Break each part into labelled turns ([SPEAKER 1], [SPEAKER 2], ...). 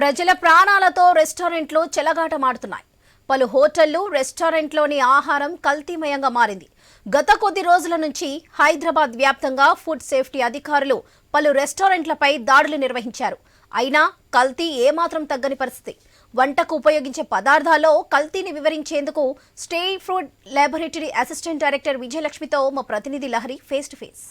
[SPEAKER 1] ప్రజల ప్రాణాలతో రెస్టారెంట్లు చెలగాటమాడుతున్నాయి. పలు హోటళ్ళు రెస్టారెంట్లోని ఆహారం కల్తీమయంగా మారింది. గత కొద్ది రోజుల నుంచి హైదరాబాద్ వ్యాప్తంగా ఫుడ్ సేఫ్టీ అధికారులు పలు రెస్టారెంట్లపై దాడులు నిర్వహించారు. అయినా కల్తీ ఏమాత్రం తగ్గని పరిస్థితి. వంటకు ఉపయోగించే పదార్థాల్లో కల్తీని వివరించేందుకు state food laboratory assistant director విజయలక్ష్మితో మా ప్రతినిధి లహరి ఫేస్ టు ఫేస్.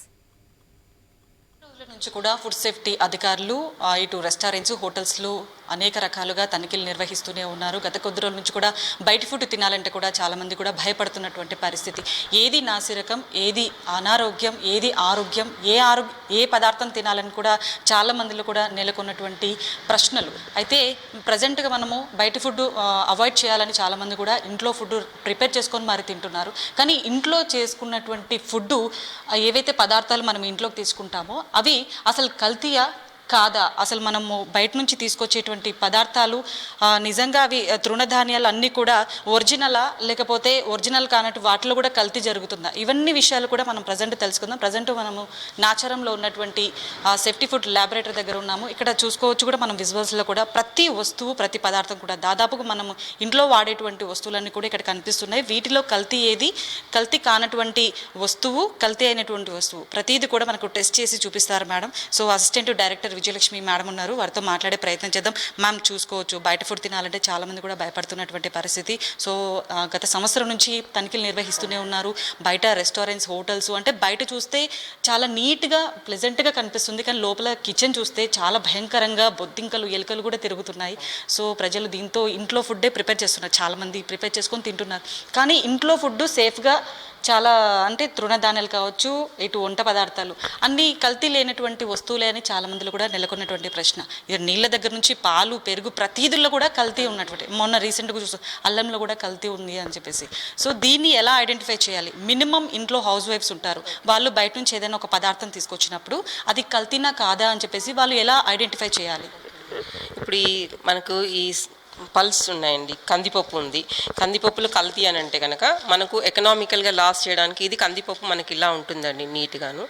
[SPEAKER 2] నుంచి కూడా ఫుడ్ సేఫ్టీ అధికారులు ఇటు రెస్టారెంట్స్ హోటల్స్లో అనేక రకాలుగా తనిఖీలు నిర్వహిస్తూనే ఉన్నారు. గత కొద్ది రోజుల నుంచి కూడా బయట ఫుడ్ తినాలంటే కూడా చాలామంది కూడా భయపడుతున్నటువంటి పరిస్థితి. ఏది నాసిరకం ఏది అనారోగ్యం ఏది ఆరోగ్యం ఏ ఆరోగ్య ఏ పదార్థం తినాలని కూడా చాలా మందిలో కూడా నెలకొన్నటువంటి ప్రశ్నలు. అయితే ప్రజెంట్గా మనము బయట ఫుడ్ అవాయిడ్ చేయాలని చాలామంది కూడా ఇంట్లో ఫుడ్ ప్రిపేర్ చేసుకొని మరి తింటున్నారు. కానీ ఇంట్లో చేసుకున్నటువంటి ఫుడ్ ఏవైతే పదార్థాలు మనం ఇంట్లోకి తీసుకుంటామో అవి అసలు కల్తీయా కాదా? అసలు మనము బయట నుంచి తీసుకొచ్చేటువంటి పదార్థాలు నిజంగా అవి తృణధాన్యాలు అన్నీ కూడా ఒరిజినలా లేకపోతే ఒరిజినల్ కానట్టు వాటిలో కూడా కల్తీ జరుగుతుందా? ఇవన్నీ విషయాలు కూడా మనం ప్రజెంట్ తెలుసుకుందాం. ప్రజెంట్ మనము నాచారంలో ఉన్నటువంటి సేఫ్టీ ఫుడ్ ల్యాబొరేటరీ దగ్గర ఉన్నాము. ఇక్కడ చూసుకోవచ్చు కూడా మనం విజువల్స్లో కూడా ప్రతి వస్తువు ప్రతి పదార్థం కూడా. దాదాపుగా మనము ఇంట్లో వాడేటువంటి వస్తువులన్నీ కూడా ఇక్కడ కనిపిస్తున్నాయి. వీటిలో కల్తీ ఏది? కల్తీ కానటువంటి వస్తువు కల్తీ అయినటువంటి వస్తువు. ప్రతిదీ కూడా మనకు టెస్ట్ చేసి చూపిస్తారు madam. So assistant director Vijayalakshmi madam ఉన్నారు. వారితో మాట్లాడే ప్రయత్నం చేద్దాం. మ్యామ్ చూసుకోవచ్చు. బయట ఫుడ్ తినాలంటే చాలామంది కూడా భయపడుతున్నటువంటి పరిస్థితి. సో గత సంవత్సరం నుంచి తనిఖీలు నిర్వహిస్తూనే ఉన్నారు. బయట రెస్టారెంట్స్ హోటల్స్ అంటే బయట చూస్తే చాలా నీట్గా ప్లెజెంట్గా కనిపిస్తుంది. కానీ లోపల కిచెన్ చూస్తే చాలా భయంకరంగా బొద్దింకలు ఎలుకలు కూడా తిరుగుతున్నాయి. సో ప్రజలు దీంతో ఇంట్లో ఫుడ్డే ప్రిపేర్ చేస్తున్నారు. చాలామంది ప్రిపేర్ చేసుకొని తింటున్నారు. కానీ ఇంట్లో ఫుడ్ సేఫ్గా చాలా అంటే తృణధాన్యాలు కావచ్చు ఇటు వంట పదార్థాలు అన్నీ కల్తీ లేనటువంటి వస్తువులే అని చాలా మందిలో కూడా నెలకొన్నటువంటి ప్రశ్న. ఇది నీళ్ళ దగ్గర నుంచి పాలు పెరుగు ప్రతిదిలో కూడా కల్తీ ఉన్నటువంటి మొన్న రీసెంట్గా చూస్తాం అల్లంలో కూడా కల్తీ ఉంది అని చెప్పేసి. సో దీన్ని ఎలా ఐడెంటిఫై చేయాలి? మినిమం ఇంట్లో హౌస్ వైఫ్స్ ఉంటారు. వాళ్ళు బయట నుంచి ఏదైనా ఒక పదార్థం తీసుకొచ్చినప్పుడు అది కల్తీనా కాదా అని చెప్పేసి వాళ్ళు ఎలా ఐడెంటిఫై చేయాలి?
[SPEAKER 3] ఇప్పుడు ఈ మనకు ఈ పల్స్ ఉన్నాయండి కందిపప్పు ఉంది. కందిపప్పులో కల్తీ అని అంటే కనుక మనకు ఎకనామికల్గా లాస్ చేయడానికి ఇది కందిపప్పు మనకి ఇలా ఉంటుందండి నీట్గాను.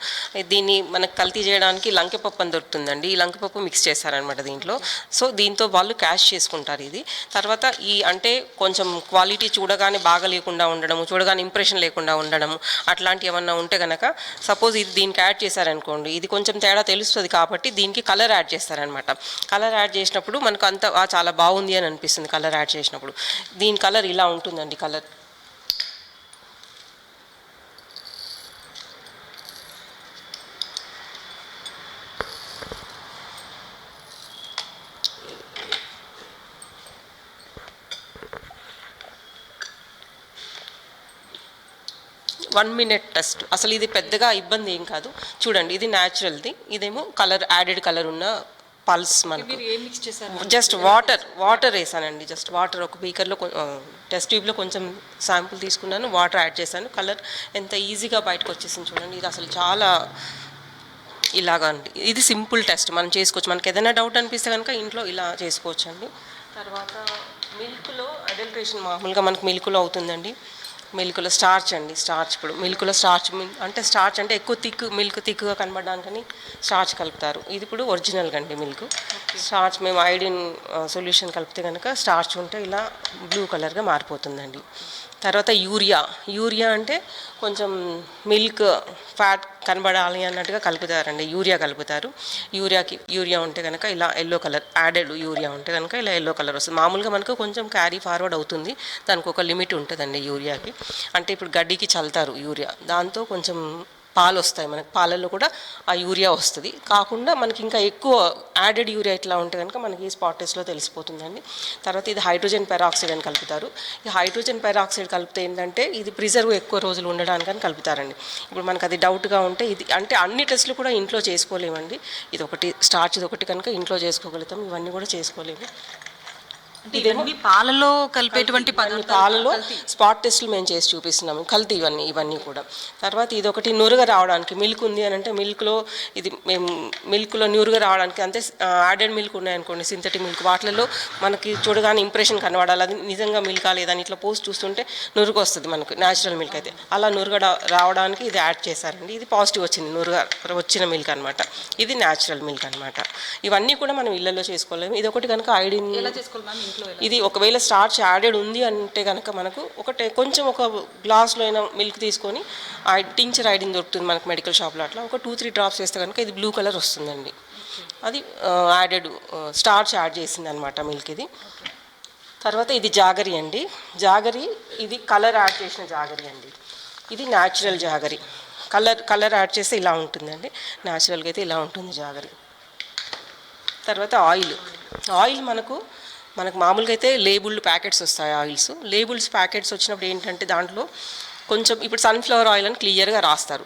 [SPEAKER 3] దీన్ని మనకు కల్తీ చేయడానికి లంకెపప్పు అని దొరుకుతుందండి. ఈ లంకెపప్పు మిక్స్ చేస్తారనమాట దీంట్లో. సో దీంతో వాళ్ళు క్యాష్ చేసుకుంటారు ఇది. తర్వాత ఈ అంటే కొంచెం క్వాలిటీ చూడగానే బాగా లేకుండా ఉండడము చూడగానే ఇంప్రెషన్ లేకుండా ఉండడము అట్లాంటివి ఏమన్నా ఉంటే కనుక సపోజ్ ఇది దీనికి యాడ్ చేశారనుకోండి ఇది కొంచెం తేడా తెలుస్తుంది కాబట్టి దీనికి కలర్ యాడ్ చేస్తారనమాట కలర్ యాడ్ చేసినప్పుడు మనకు అంత చాలా బాగుంది అని అనిపిస్తుంది కలర్ యాడ్ చేసినప్పుడు. దీని కలర్ ఇలా ఉంటుందండి కలర్. One minute test. అసలు ఇది పెద్దగా ఇబ్బంది ఏం కాదు. చూడండి ఇది న్యాచురల్ది ఇదేమో కలర్ యాడెడ్ కలర్ ఉన్న పల్స్ మనకు. జస్ట్ వాటర్ వాటర్ వేసానండి జస్ట్ వాటర్ ఒక బీకర్లో టెస్ట్ ట్యూబ్లో కొంచెం శాంపుల్ తీసుకున్నాను వాటర్ యాడ్ చేశాను. కలర్ ఎంత ఈజీగా బయటకు వచ్చేసింది చూడండి ఇది అసలు చాలా ఇలాగా అండి. ఇది సింపుల్ టెస్ట్ మనం చేసుకోవచ్చు. మనకి ఏదైనా డౌట్ అనిపిస్తే కనుక ఇంట్లో ఇలా చేసుకోవచ్చు అండి తర్వాత మిల్క్లో అడల్ట్రేషన్ మామూలుగా మనకు మిల్క్లో అవుతుందండి. మిల్క్లో స్టార్చ్ అండి స్టార్చ్ ఇప్పుడు. మిల్క్లో స్టార్చ్ అంటే స్టార్చ్ అంటే ఎక్కువ థిక్ మిల్క్ థిక్గా కనబడడానికని స్టార్చ్ కలుపుతారు. ఇది ఇప్పుడు ఒరిజినల్గా అండి మిల్క్. స్టార్చ్ మేము ఐడిన్ సొల్యూషన్ కలిపితే కనుక స్టార్చ్ ఉంటే ఇలా బ్లూ కలర్గా మారిపోతుందండి. తర్వాత యూరియా. యూరియా అంటే కొంచెం మిల్క్ ఫ్యాట్ కనబడాలి అన్నట్టుగా కలుపుతారండి. యూరియా కలుపుతారు. యూరియాకి యూరియా ఉంటే కనుక ఇలా ఎల్లో కలర్ యాడెడ్ యూరియా ఉంటే కనుక ఇలా ఎల్లో కలర్ వస్తుంది. మామూలుగా మనకు కొంచెం క్యారీ ఫార్వర్డ్ అవుతుంది. దానికి ఒక లిమిట్ ఉంటుందండి యూరియాకి. అంటే ఇప్పుడు గడ్డికి చల్లుతారు యూరియా. దాంతో కొంచెం పాలు వస్తాయి మనకి పాలల్లో కూడా ఆ యూరియా వస్తుంది. కాకుండా మనకి ఇంకా ఎక్కువ యాడెడ్ యూరియా ఇట్లా ఉంటే కనుక మనకి స్పాట్ టెస్ట్లో తెలిసిపోతుందండి. తర్వాత ఇది హైడ్రోజన్ పెరాక్సైడ్ అని కలుపుతారు. ఈ హైడ్రోజన్ పెరాక్సైడ్ కలిపితే ఏంటంటే ఇది ప్రిజర్వ్ ఎక్కువ రోజులు ఉండడానికని కలుపుతారండి. ఇప్పుడు మనకు అది డౌట్గా ఉంటే ఇది అంటే అన్ని టెస్టులు కూడా ఇంట్లో చేసుకోలేమండి. ఇది ఒకటి స్టార్చ్ ఇది ఒకటి కనుక ఇంట్లో చేసుకోగలుగుతాం. ఇవన్నీ కూడా చేసుకోలేము.
[SPEAKER 2] పాలలో కలిపేటువంటి
[SPEAKER 3] పాలలో స్పాట్ టెస్ట్లు మేము చేసి చూపిస్తున్నాము కల్తీ ఇవన్నీ ఇవన్నీ కూడా. తర్వాత ఇది ఒకటి నురుగ రావడానికి మిల్క్ ఉంది అని అంటే మిల్క్లో ఇది మేము మిల్క్లో నురుగ రావడానికి అంతే యాడెడ్ మిల్క్ ఉన్నాయనుకోండి సింథటిక్ మిల్క్. వాటిలలో మనకి చూడగానే ఇంప్రెషన్ కనబడాలి. అది నిజంగా మిల్క్ లేదని ఇట్లా పోస్ట్ చూస్తుంటే నురుగు వస్తుంది మనకు న్యాచురల్ మిల్క్ అయితే. అలా నురుగ రావడానికి ఇది యాడ్ చేశారండి. ఇది పాజిటివ్ వచ్చింది నురుగ వచ్చిన మిల్క్ అనమాట ఇది న్యాచురల్ మిల్క్ అనమాట ఇవన్నీ కూడా మనం ఇళ్ళలో చేసుకోలేము. ఇది ఒకటి కనుక ఐడిన్
[SPEAKER 2] ఎలా చేసుకోవాలి
[SPEAKER 3] ఇది ఒకవేళ స్టార్చ్ యాడెడ్ ఉంది అంటే కనుక మనకు ఒకటే కొంచెం ఒక గ్లాస్లో అయినా మిల్క్ తీసుకొని టించర్ ఐడిన్ దొరుకుతుంది మనకు మెడికల్ షాప్లో అట్లా. ఒక టూ త్రీ డ్రాప్స్ వేస్తే కనుక ఇది బ్లూ కలర్ వస్తుందండి. అది యాడెడ్ స్టార్చ్ యాడ్ చేసింది అనమాట మిల్క్ ఇది. తర్వాత ఇది జాగరి అండి. జాగరి ఇది కలర్ యాడ్ చేసిన జాగరి అండి. ఇది natural jaggery. Colour colour add చేస్తే ఇలా ఉంటుందండి. న్యాచురల్గా అయితే ఇలా ఉంటుంది జాగరి. తర్వాత ఆయిల్. ఆయిల్ మనకు మనకు మామూలుగా అయితే లేబుల్డ్ ప్యాకెట్స్ వస్తాయి ఆయిల్స్. లేబుల్స్ ప్యాకెట్స్ వచ్చినప్పుడు ఏంటంటే దాంట్లో కొంచెం ఇప్పుడు సన్ఫ్లవర్ ఆయిల్ అని క్లియర్గా రాస్తారు.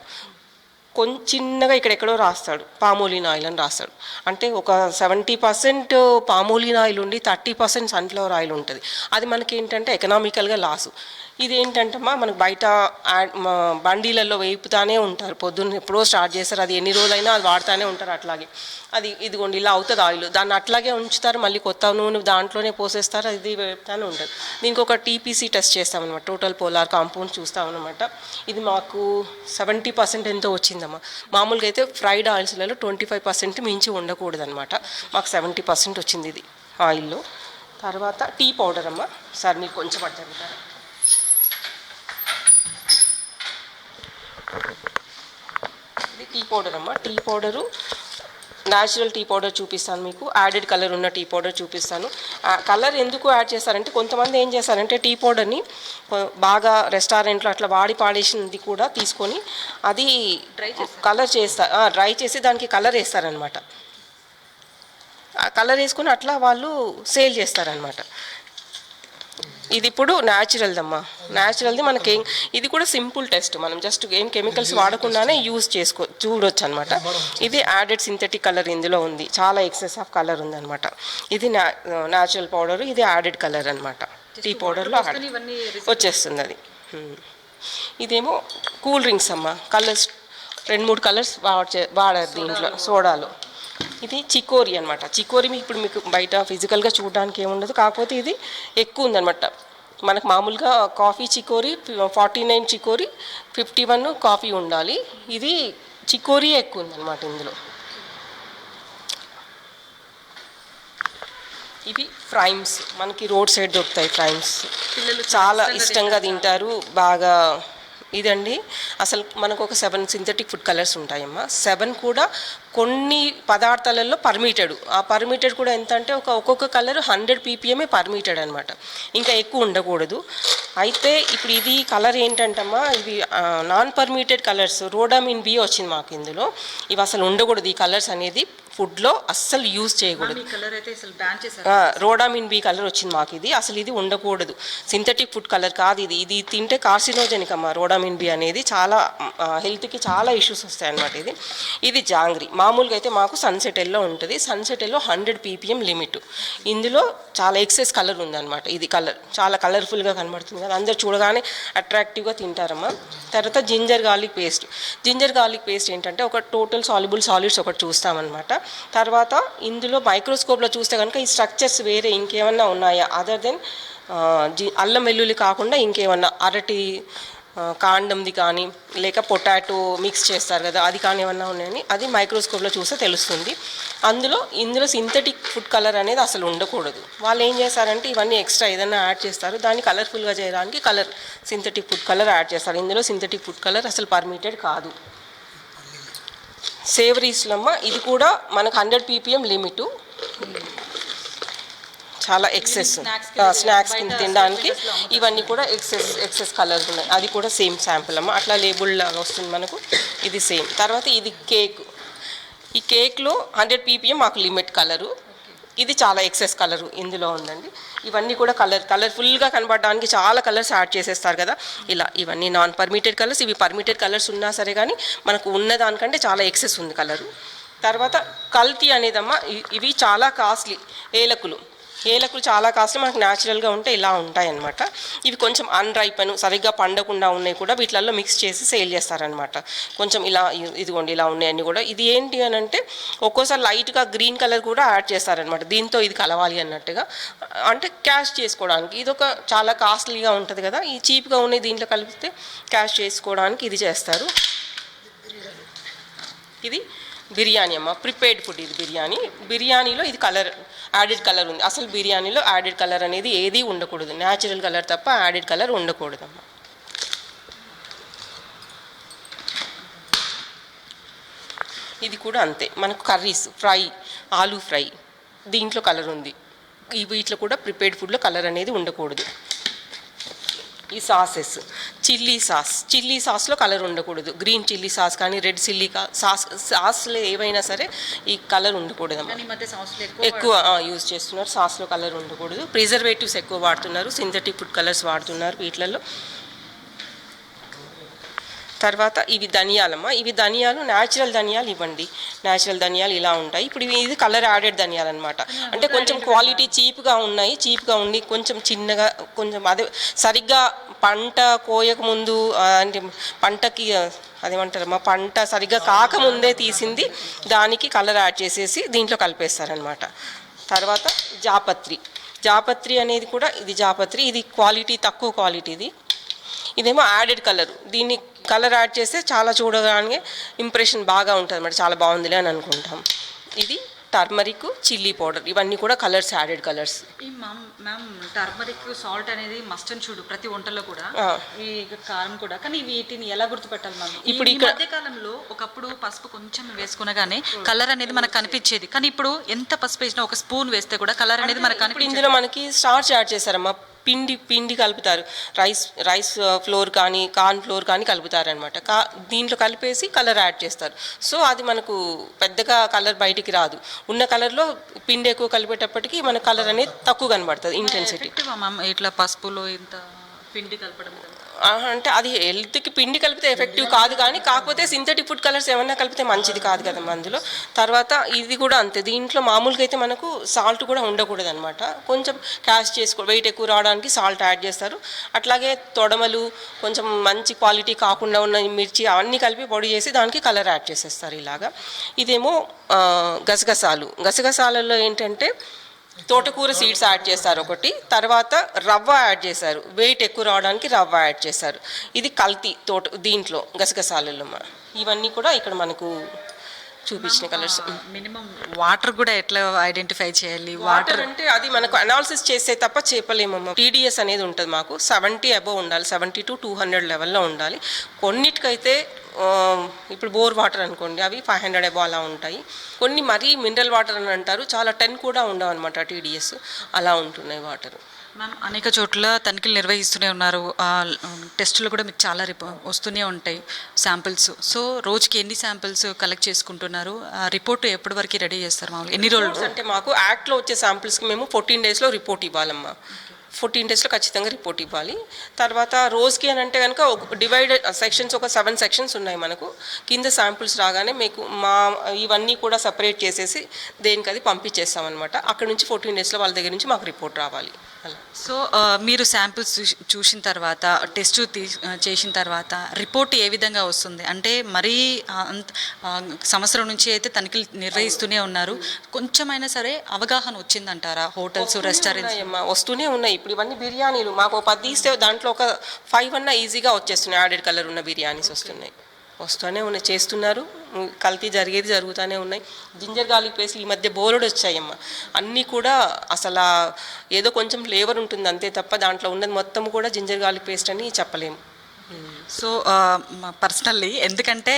[SPEAKER 3] కొంచెం చిన్నగా ఇక్కడెక్కడో రాస్తాడు. పామోలిన్ ఆయిల్ అని రాస్తాడు. అంటే ఒక సెవెంటీ పర్సెంట్ పామోలిన్ ఆయిల్ ఉండి థర్టీ పర్సెంట్ సన్ఫ్లవర్ ఆయిల్ ఉంటుంది. అది మనకి ఏంటంటే ఎకనామికల్గా లాసు. ఇదేంటంటమ్మా మనకు బయట యాడ్- మా బండీలలో వేపుతానే ఉంటారు. పొద్దున్న ఎప్పుడో స్టార్ట్ చేస్తారు. అది ఎన్ని రోజులైనా అది వాడుతూనే ఉంటారు అట్లాగే. అది ఇదిగోండి ఇలా అవుతుంది ఆయిల్. దాన్ని అట్లాగే ఉంచుతారు. మళ్ళీ కొత్త నూనె దాంట్లోనే పోసేస్తారు. అది వేపుతానే ఉంటుంది దీనికి ఒక టీపీసీ టెస్ట్ చేస్తామన్నమాట. టోటల్ పోలార్ కాంపౌండ్ చూస్తామన్నమాట. ఇది మాకు సెవెంటీ పర్సెంట్ ఎంతో వచ్చిందమ్మా. మామూలుగా అయితే ఫ్రైడ్ ఆయిల్స్లలో ట్వంటీ ఫైవ్ పర్సెంట్ మించి ఉండకూడదనమాట మాకు సెవెంటీ పర్సెంట్ వచ్చింది ఇది ఆయిల్లో. తర్వాత టీ పౌడర్ అమ్మా సార్ మీకు కొంచెం అడుగుతారా ఇది టీ పౌడర్ అమ్మా. Tea powder. Natural tea powder చూపిస్తాను మీకు. యాడెడ్ కలర్ ఉన్న టీ పౌడర్ చూపిస్తాను. కలర్ ఎందుకు యాడ్ చేస్తారంటే కొంతమంది ఏం చేస్తారంటే టీ పౌడర్ని బాగా రెస్టారెంట్లో అట్లా వాడి పాడేసినది కూడా తీసుకొని అది కలర్ చేస్తారు? డ్రై చేసి దానికి కలర్ వేస్తారనమాట కలర్ వేసుకొని అట్లా వాళ్ళు సేల్ చేస్తారనమాట ఇది ఇప్పుడు న్యాచురల్ది అమ్మా న్యాచురల్ది మనకి ఇది కూడా సింపుల్ టెస్ట్. మనం జస్ట్ ఏం కెమికల్స్ వాడకుండానే యూజ్ చేసుకో చూడొచ్చు అనమాట ఇది యాడెడ్ సింథటిక్ కలర్ ఇందులో ఉంది. చాలా ఎక్సెస్ ఆఫ్ కలర్ ఉందన్నమాట ఇది న్యాచురల్ పౌడర్ ఇది యాడెడ్ కలర్ అనమాట టీ పౌడర్లో వచ్చేస్తుంది అది. ఇదేమో కూల్ డ్రింక్స్ అమ్మ. కలర్స్ రెండు మూడు కలర్స్ వాడే వాడారు దీంట్లో సోడాలో. ఇది చికోరి అనమాట చికోరి ఇప్పుడు మీకు బయట ఫిజికల్గా చూడడానికి ఏముండదు. కాకపోతే ఇది ఎక్కువ ఉందన్నమాట. మనకు మామూలుగా coffee chicory forty nine chicory fifty one coffee ఉండాలి. ఇది చికోరి ఎక్కువ ఉందన్నమాట ఇందులో. ఇవి ఫ్రైమ్స్. మనకి రోడ్ సైడ్ దొరుకుతాయి ఫ్రైమ్స్.
[SPEAKER 2] పిల్లలు
[SPEAKER 3] చాలా ఇష్టంగా తింటారు. బాగా ఇదండి. అసలు మనకు ఒక సెవెన్ సింథటిక్ ఫుడ్ కలర్స్ ఉంటాయమ్మా. సెవెన్ కూడా కొన్ని పదార్థాలలో పర్మిటెడ్ ఆ పర్మిటెడ్ కూడా ఎంత అంటే ఒక ఒక్కొక్క కలర్ హండ్రెడ్ పీపీఎమే పర్మిటెడ్ అనమాట ఇంకా ఎక్కువ ఉండకూడదు. అయితే ఇప్పుడు ఇది కలర్ ఏంటంటమ్మా ఇవి non permitted colours rhodamine B వచ్చింది మాకు ఇందులో. ఇవి అసలు ఉండకూడదు. ఈ కలర్స్ అనేది ఫుడ్లో అస్సలు యూజ్ చేయకూడదు. రోడామిన్ బి కలర్ వచ్చింది మాకు ఇది. అసలు ఇది ఉండకూడదు. సింథటిక్ ఫుడ్ కలర్ కాదు ఇది. ఇది తింటే కార్సినోజెనిక్ అమ్మ రోడామిన్ బి అనేది చాలా హెల్త్కి చాలా ఇష్యూస్ వస్తాయి అన్నమాట ఇది. ఇది జాంగ్రీ. మామూలుగా అయితే మాకు సన్సెట్ ఎల్లో ఉంటుంది. Sunset yellow hundred PPM limit ఇందులో చాలా ఎక్సెస్ కలర్ ఉందన్నమాట ఇది కలర్. చాలా కలర్ఫుల్గా కనబడుతుంది కదా. అందరు చూడగానే అట్రాక్టివ్గా తింటారమ్మా. తర్వాత ginger garlic paste ginger garlic paste ఏంటంటే ఒక టోటల్ సాల్యుబుల్ సాలిడ్స్ ఒకటి చూస్తామన్నమాట. తర్వాత ఇందులో మైక్రోస్కోప్లో చూస్తే కనుక ఈ స్ట్రక్చర్స్ వేరే ఇంకేమన్నా ఉన్నాయా? అదర్ దెన్ అల్లం వెల్లుల్లి కాకుండా ఇంకేమన్నా అరటి కాండంది కానీ లేక పొటాటో మిక్స్ చేస్తారు కదా అది కానీ ఏమన్నా ఉన్నాయని అది మైక్రోస్కోప్లో చూస్తే తెలుస్తుంది. అందులో ఇందులో సింథటిక్ ఫుడ్ కలర్ అనేది అసలు ఉండకూడదు. వాళ్ళు ఏం చేస్తారంటే ఇవన్నీ ఎక్స్ట్రా ఏదైనా యాడ్ చేస్తారు. దాన్ని కలర్ఫుల్గా చేయడానికి colour synthetic food colour add చేస్తారు. ఇందులో సింథటిక్ ఫుడ్ కలర్ అసలు పర్మిటెడ్ కాదు. సేవరీస్లమ్మ ఇది కూడా మనకు హండ్రెడ్ పీపీఎం లిమిటు. చాలా ఎక్సెస్ స్నాక్స్
[SPEAKER 2] బయట
[SPEAKER 3] తినడానికి. ఇవన్నీ కూడా ఎక్సెస్ ఎక్సెస్ కలర్స్ ఉన్నాయి. అది కూడా సేమ్ శాంపుల్ అమ్మ. అట్లా లేబుల్ లాగా వస్తుంది మనకు. ఇది సేమ్ తర్వాత ఇది కేక్ ఈ కేక్లో హండ్రెడ్ పీపీఎం మాకు లిమిట్ కలరు ఇది చాలా ఎక్సెస్ కలరు ఇందులో ఉందండి. ఇవన్నీ కూడా కలర్ కలర్ఫుల్గా కనబడడానికి చాలా కలర్స్ యాడ్ చేసేస్తారు కదా. ఇలా ఇవన్నీ నాన్ పర్మిటెడ్ కలర్స్ ఇవి పర్మిటెడ్ కలర్స్ ఉన్నా సరే కానీ మనకు ఉన్న దానికంటే చాలా ఎక్సెస్ ఉంది కలరు. తర్వాత కల్తీ అనేదమ్మా ఇవి చాలా కాస్ట్లీ ఏలకులు. ఏలకులు చాలా కాస్ట్లీ మనకు న్యాచురల్గా ఉంటే ఇలా ఉంటాయి అన్నమాట ఇవి కొంచెం అన్రైపన్ సరిగ్గా పండకుండా ఉన్నాయి కూడా వీటిలలో మిక్స్ చేసి సేల్ చేస్తారనమాట కొంచెం ఇలా ఇదిగోండి ఇలా ఉన్నాయి కూడా. ఇది ఏంటి అని అంటే ఒక్కోసారి లైట్గా గ్రీన్ కలర్ కూడా యాడ్ చేస్తారనమాట దీంతో ఇది కలవాలి అన్నట్టుగా. అంటే క్యాష్ చేసుకోవడానికి. ఇది ఒక చాలా కాస్ట్లీగా ఉంటుంది కదా. ఈ చీప్గా ఉన్నాయి దీంట్లో కలిపితే క్యాష్ చేసుకోవడానికి ఇది చేస్తారు. ఇది బిర్యానీ అమ్మ. ప్రిపేర్డ్ ఫుడ్ ఇది బిర్యానీ. బిర్యానీలో ఇది కలర్ యాడెడ్ కలర్ ఉంది. అసలు బిర్యానీలో యాడెడ్ కలర్ అనేది ఏది ఉండకూడదు. న్యాచురల్ కలర్ తప్ప యాడెడ్ కలర్ ఉండకూడదమ్మ ఇది కూడా అంతే. మనకు కర్రీస్ ఫ్రై ఆలూ ఫ్రై దీంట్లో కలర్ ఉంది. ఈ వీటిలో కూడా ప్రిపేర్డ్ ఫుడ్లో కలర్ అనేది ఉండకూడదు. ఈ సాసెస్. Chilli sauce. చిల్లీ సాస్లో కలర్ ఉండకూడదు. గ్రీన్ చిల్లీ సాస్ కానీ రెడ్ చిల్లీ సాస్ సాస్లో ఏవైనా సరే ఈ కలర్ ఉండకూడదు
[SPEAKER 2] ఎక్కువ
[SPEAKER 3] యూజ్ చేస్తున్నారు. సాస్లో కలర్ ఉండకూడదు. ప్రిజర్వేటివ్స్ ఎక్కువ వాడుతున్నారు. సింథటిక్ ఫుడ్ కలర్స్ వాడుతున్నారు వీటిలలో. తర్వాత ఇవి ధనియాలమ్మ. ఇవి ధనియాలు న్యాచురల్ ధనియాలు ఇవ్వండి. న్యాచురల్ ధనియాలు ఇలా ఉంటాయి. ఇప్పుడు ఇవి ఇది కలర్ యాడెడ్ ధనియాలు అనమాట అంటే కొంచెం క్వాలిటీ చీప్గా ఉన్నాయి. చీప్గా ఉండి కొంచెం చిన్నగా కొంచెం అదే సరిగ్గా పంట కోయక ముందు అంటే పంటకి ఆ, అదేమంటారమ్మా పంట సరిగ్గా కాకముందే తీసింది. దానికి కలర్ యాడ్ చేసేసి దీంట్లో కలిపేస్తారనమాట తర్వాత జాపత్రి. జాపత్రి అనేది కూడా ఇది జాపత్రి. ఇది క్వాలిటీ తక్కువ క్వాలిటీది ఇదేమో యాడెడ్ కలర్ దీన్ని కలర్ యాడ్ చేస్తే చాలా చూడగానే ఇంప్రెషన్ బాగా ఉంటుంది అన్నమాట చాలా బాగుందిలే అని అనుకుంటాం. ఇది టర్మరిక్ చిల్లీ పౌడర్. ఇవన్నీ కూడా కలర్స్ యాడెడ్ కలర్స్.
[SPEAKER 2] ఈ మ్యామ్ మ్యామ్ టర్మరిక్ సాల్ట్ అనేది మస్ట్ అని చూడు ప్రతి వంటలో కూడా. ఈ కారం కూడా. కానీ వీటిని ఎలా గుర్తుపెట్టాలి మ్యామ్?
[SPEAKER 3] ఇప్పుడు
[SPEAKER 2] ఈ మధ్య కాలంలో ఒకప్పుడు పసుపు కొంచెం వేసుకునగానే కలర్ అనేది మనకు కనిపించేది. కానీ ఇప్పుడు ఎంత పసుపు వేసినా ఒక స్పూన్ వేస్తే కూడా కలర్ అనేది మనకు
[SPEAKER 3] ఇందులో మనకి స్టార్చ్ యాడ్ చేశారమ్మా. పిండి పిండి కలుపుతారు. రైస్ రైస్ ఫ్లోర్ కానీ కార్న్ ఫ్లోర్ కానీ కలుపుతారనమాట కా దీంట్లో కలిపేసి కలర్ యాడ్ చేస్తారు. సో అది మనకు పెద్దగా కలర్ బయటికి రాదు. ఉన్న కలర్లో పిండి ఎక్కువ కలిపేటప్పటికి మన కలర్ అనేది తక్కువ కనబడుతుంది ఇంటెన్సిటీ
[SPEAKER 2] ఇట్లా పసుపులో ఇంత పిండి కలపడం
[SPEAKER 3] అంటే అది హెల్త్కి పిండి కలిపితే ఎఫెక్టివ్ కాదు కానీ కాకపోతే సింథటిక్ ఫుడ్ కలర్స్ ఏమన్నా కలిపితే మంచిది కాదు కదా అందులో తర్వాత ఇది కూడా అంతే. దీంట్లో మామూలుగా అయితే మనకు సాల్ట్ కూడా ఉండకూడదు అనమాట కొంచెం క్యాష్ చేసుకో వెయిట్ ఎక్కువ రావడానికి సాల్ట్ యాడ్ చేస్తారు. అట్లాగే తొడమలు కొంచెం మంచి క్వాలిటీ కాకుండా ఉన్న మిర్చి అవన్నీ కలిపి పొడి చేసి దానికి కలర్ యాడ్ చేసేస్తారు ఇలాగా. ఇదేమో గసగసాలు. గసగసాలలో ఏంటంటే తోటకూర సీడ్స్ యాడ్ చేస్తారు ఒకటి తర్వాత రవ్వ యాడ్ చేశారు. వెయిట్ ఎక్కువ రావడానికి రవ్వ యాడ్ చేశారు. ఇది కల్తీ తోట దీంట్లో గసగసాలలో ఇవన్నీ కూడా ఇక్కడ మనకు చూపించిన కలర్స్
[SPEAKER 2] మినిమం వాటర్ కూడా ఎట్లా ఐడెంటిఫై చేయాలి?
[SPEAKER 3] వాటర్ అంటే అది మనకు అనాలిసిస్ చేస్తే తప్ప చెప్పలేమమ్మా టీడీఎస్ అనేది ఉంటుంది మాకు. సెవెంటీ అబోవ్ ఉండాలి. సెవెంటీ టు టూ హండ్రెడ్ లెవెల్లో ఉండాలి. కొన్నిటికైతే ఇప్పుడు బోర్ వాటర్ అనుకోండి అవి ఫైవ్ హండ్రెడ్ అబో అలా ఉంటాయి. కొన్ని మరీ మినరల్ వాటర్ అని అంటారు. చాలా టెన్ కూడా ఉండవు అనమాట టీడీఎస్ అలా ఉంటున్నాయి వాటర్
[SPEAKER 2] మ్యామ్ అనేక చోట్ల తనిఖీలు నిర్వహిస్తూనే ఉన్నారు. టెస్టులు కూడా మీకు చాలా రిపో వస్తూనే ఉంటాయి శాంపిల్స్. సో రోజుకి ఎన్ని శాంపిల్స్ కలెక్ట్ చేసుకుంటున్నారు? ఆ రిపోర్ట్ ఎప్పటి వరకు రెడీ చేస్తారు మామూలు ఎన్ని రోజులు?
[SPEAKER 3] అంటే మాకు యాక్ట్లో వచ్చే శాంపిల్స్కి మేము ఫోర్టీన్ డేస్లో రిపోర్ట్ ఇవ్వాలమ్మా. ఫోర్టీన్ డేస్లో ఖచ్చితంగా రిపోర్ట్ ఇవ్వాలి. తర్వాత రోజుకి అని అంటే కనుక ఒక డివైడ్ సెక్షన్స్ ఒక సెవెన్ సెక్షన్స్ ఉన్నాయి మనకు. కింద శాంపిల్స్ రాగానే మీకు మా ఇవన్నీ కూడా సపరేట్ చేసేసి దేనికి అది పంపించేస్తామన్నమాట. అక్కడ నుంచి ఫోర్టీన్ డేస్లో వాళ్ళ దగ్గర నుంచి మాకు రిపోర్ట్ రావాలి.
[SPEAKER 2] సో ఆ, మీరు శాంపిల్స్ చూసిన తర్వాత టెస్ట్ తీ ఆ, చేసిన తర్వాత రిపోర్ట్ ఏ విధంగా వస్తుంది? అంటే మరీ సంవత్సరం నుంచి అయితే తనిఖీలు నిర్వహిస్తూనే ఉన్నారు. కొంచెమైనా సరే అవగాహన వచ్చిందంటారా? హోటల్స్ రెస్టారెంట్స్
[SPEAKER 3] వస్తూనే ఉన్నాయి. ఇప్పుడు ఇవన్నీ బిర్యానీలు మాకు ఒక పది తీస్తే దాంట్లో ఒక ఫైవ్ అన్న ఈజీగా వచ్చేస్తున్నాయి. యాడెడ్ కలర్ ఉన్న బిర్యానీస్ వస్తున్నాయి. వస్తూనే ఉన్నాయి చేస్తున్నారు. కల్తీ జరిగేది జరుగుతూనే ఉన్నాయి. జింజర్ గార్లిక్ పేస్ట్ ఈ మధ్య బోలెడు వచ్చాయమ్మా. అన్నీ కూడా అసలు ఏదో కొంచెం ఫ్లేవర్ ఉంటుంది అంతే తప్ప దాంట్లో ఉన్నది మొత్తం కూడా జింజర్ గార్లిక్ పేస్ట్ అని చెప్పలేము.
[SPEAKER 2] సో పర్సనల్లీ ఎందుకంటే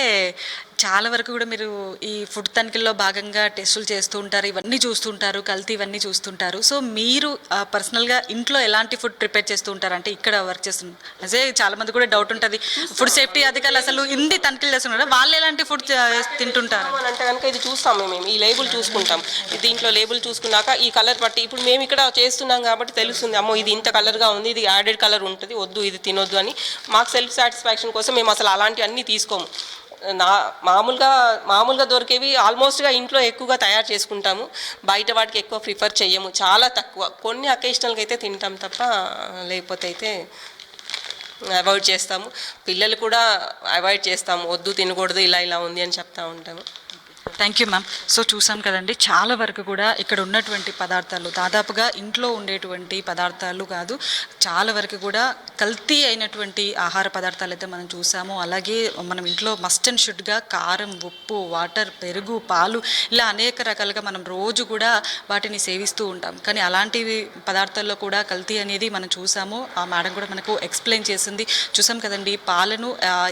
[SPEAKER 2] చాలా వరకు కూడా మీరు ఈ ఫుడ్ తనిఖీల్లో భాగంగా టెస్టులు చేస్తూ ఉంటారు ఇవన్నీ చూస్తుంటారు కల్తీ ఇవన్నీ చూస్తుంటారు సో మీరు పర్సనల్గా ఇంట్లో ఎలాంటి ఫుడ్ ప్రిపేర్ చేస్తూ ఉంటారు? అంటే ఇక్కడ వర్క్ చేస్తున్నారు అదే చాలా మంది కూడా డౌట్ ఉంటుంది. ఫుడ్ సేఫ్టీ అధికారులు అసలు ఇన్ని తనిఖీలు చేస్తున్నారు వాళ్ళు ఎలాంటి ఫుడ్ తింటుంటారు?
[SPEAKER 3] అని అంటే కనుక ఇది చూస్తాం మేము ఈ లేబుల్ చూసుకుంటాం. దీంట్లో లేబుల్ చూసుకున్నాక ఈ కలర్ బట్టి ఇప్పుడు మేము ఇక్కడ చేస్తున్నాం కాబట్టి తెలుస్తుంది అమ్మో ఇది ఇంత కలర్గా ఉంది ఇది యాడెడ్ కలర్ ఉంటుంది వద్దు ఇది తినొద్దు అని. మాకు సెల్ఫ్ సాటిస్ఫాక్షన్ కోసం మేము అసలు అలాంటివి అన్నీ తీసుకోము. నా మామూలుగా మామూలుగా దొరికేవి ఆల్మోస్ట్గా ఇంట్లో ఎక్కువగా తయారు చేసుకుంటాము. బయట వాటికి ఎక్కువ ప్రిఫర్ చెయ్యము. చాలా తక్కువ. కొన్ని అకేషనల్గా అయితే తింటాం తప్ప లేకపోతే అయితే అవాయిడ్ చేస్తాము. పిల్లలు కూడా అవాయిడ్ చేస్తాము. వద్దు తినకూడదు ఇలా ఇలా ఉంది అని చెప్తా ఉంటాము.
[SPEAKER 2] థ్యాంక్ యూ మ్యామ్ సో చూసాం కదండి. చాలా వరకు కూడా ఇక్కడ ఉన్నటువంటి పదార్థాలు దాదాపుగా ఇంట్లో ఉండేటువంటి పదార్థాలు కాదు చాలా వరకు కూడా కల్తీ అయినటువంటి ఆహార పదార్థాలు అయితే మనం చూసాము. అలాగే మనం ఇంట్లో మస్ట్ అండ్ షుడ్గా కారం ఉప్పు వాటర్ పెరుగు పాలు ఇలా అనేక రకాలుగా మనం రోజు కూడా వాటిని సేవిస్తూ ఉంటాం. కానీ అలాంటివి పదార్థాల్లో కూడా కల్తీ అనేది మనం చూసాము. ఆ మేడం కూడా మనకు ఎక్స్ప్లెయిన్ చేసింది. చూసాం కదండి పాలను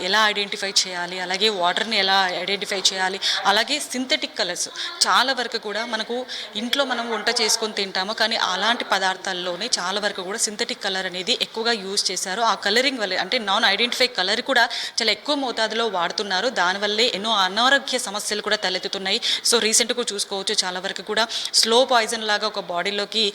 [SPEAKER 2] ఎలా ఐడెంటిఫై చేయాలి అలాగే వాటర్ని ఎలా ఐడెంటిఫై చేయాలి అలాగే సింథటిక్ కలర్స్ చాలా వరకు కూడా మనకు ఇంట్లో మనం వంట చేసుకొని తింటాము కానీ అలాంటి పదార్థాల్లోనే చాలా వరకు కూడా సింథటిక్ కలర్ అనేది ఎక్కువగా యూజ్ చేశారు. ఆ కలరింగ్ వల్ల అంటే నాన్ ఐడెంటిఫై కలర్ కూడా చాలా ఎక్కువ మోతాదులో వాడుతున్నారు. దానివల్లే ఎన్నో అనారోగ్య సమస్యలు కూడా తలెత్తుతున్నాయి. సో రీసెంట్గా చూసుకోవచ్చు చాలా వరకు కూడా స్లో పాయిజన్ లాగా ఒక బాడీలోకి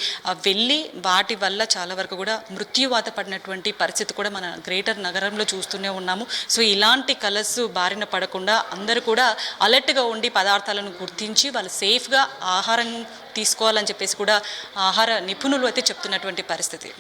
[SPEAKER 2] వెళ్ళి వాటి వల్ల చాలా వరకు కూడా మృత్యువాత పడినటువంటి పరిస్థితి కూడా మన గ్రేటర్ నగరంలో చూస్తూనే ఉన్నాము. సో ఇలాంటి కలర్స్ బారిన పడకుండా అందరూ కూడా అలర్ట్గా ఉండి పదార్థాలను గుర్తించి వాళ్ళు సేఫ్గా ఆహారం తీసుకోవాలని చెప్పేసి కూడా ఆహార నిపుణులు అయితే చెప్తున్నటువంటి పరిస్థితి.